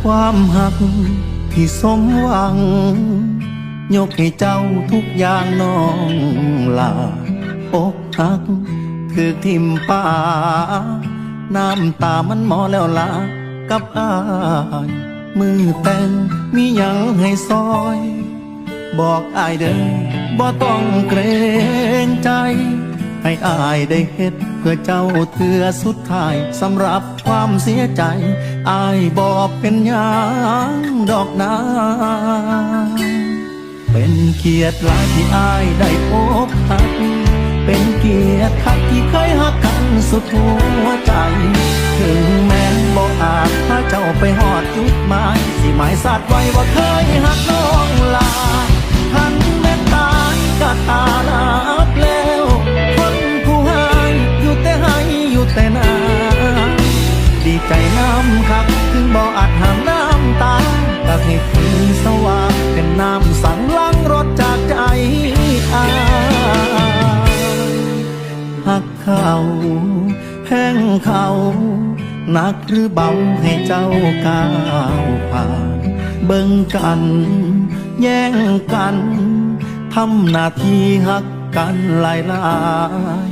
ความหักที่สมหวัง ยกให้เจ้าทุกอย่างน้องลาอกหักถือทิมป่า น้ำตามันหมอแล้วลากับอาย มือแต่งมียังให้ซอย บอกอายเด้อบ่ต้องเกรงใจ ให้อายได้เฮ็ดเพื่อเจ้าเถือสุดท้ายสำหรับความเสียใจ อายบอกเป็นยังดอกนา เป็นเกียรติลายที่อายได้พบหัก เป็นเกียรติคักที่เคยหักกันสุดหัวใจ ถึงแม้บ่อาจพาเจ้าไปหอดจุดหมาย สิหมายสัตว์ไว้ว่าเคยหักน้องลา แพงเขาหนักหรือเบาให้เจ้าก้าวผ่านเบิ่งกัน แย่งกันทำหน้าที่หักกันหลายลาย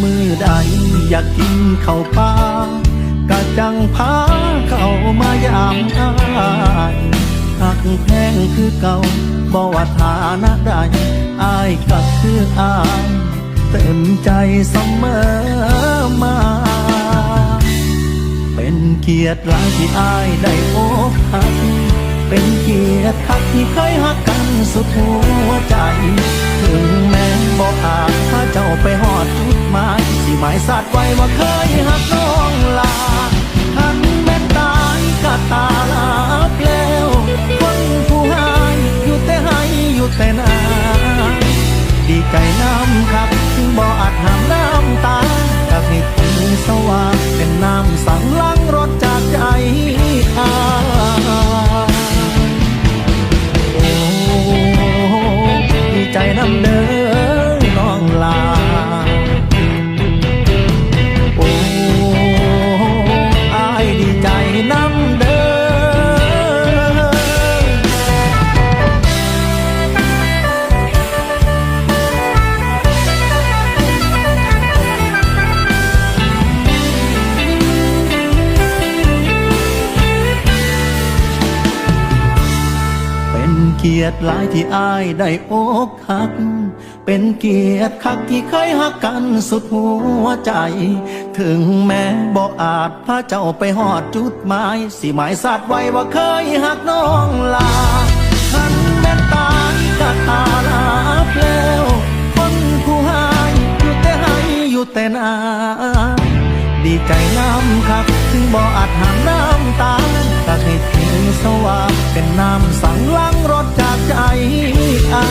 มือใดอยากกินเข้าปลากะจังพาเข้ามายามอายหักแพงคือเก่าบ่ว่าฐานะใดอายก็คืออาย เต็มใจเสมอมา เป็นเกียรติหลายที่อายได้พบหัก เป็นเกียรติหักที่เคยหักกันสุดหัวใจ ถึงแม้บอกอาจถ้าเจ้าไปหอดจุดหมาย สิหมายสัตว์ไว้ว่าเคยหักน้องลา กียรติหลายที่อายได้อกหัก เป็นเกียรติคักที่เคยหักกันสุดหัวใจ ถึงแม้บ่อาจพาเจ้าไปหอดจุดหมาย สิหมายสัตว์ไว้ว่าเคยหักน้องลาทันแม่ตายก็ตาลาแล้ว คนผู้ให้อยู่แต่ให้อยู่แต่นา ดีใจน้ำครับถึงบ่ออาจหามน้ำตาก็ให้ถึงสว่างเป็นน้ำสั่งล้างรถจากใจอา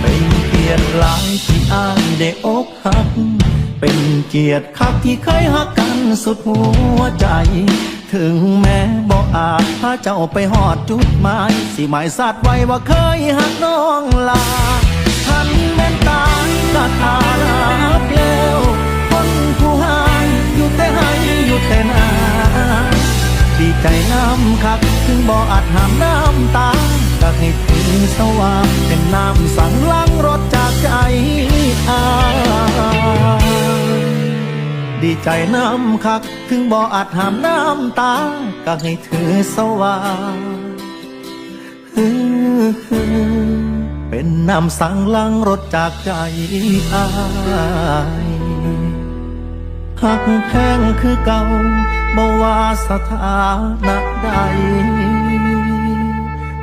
เป็นเกียรติหลายที่อายได้อกหัก เป็นเกียรติคักที่เคยหักกันสุดหัวใจ ถึงแม้บ่อาจพาเจ้าไปหอดจุดหมายสิหมายสัตว์ไว้ว่าเคยหักน้องลา ทันแม่นตายก็ตาลา บ่อาจห้ามน้ำตาก็ให้ถึงสว่างเป็นน้ำสั่งล้างรถจากใจอาดีใจน้ำคัก ถึงบ่อาจห้ามน้ำตาก็ให้ถือสว่างเป็นน้ำสั่งล้างรถจากใจอายหักแพงคือเก่าบ่ว่าสถานะใด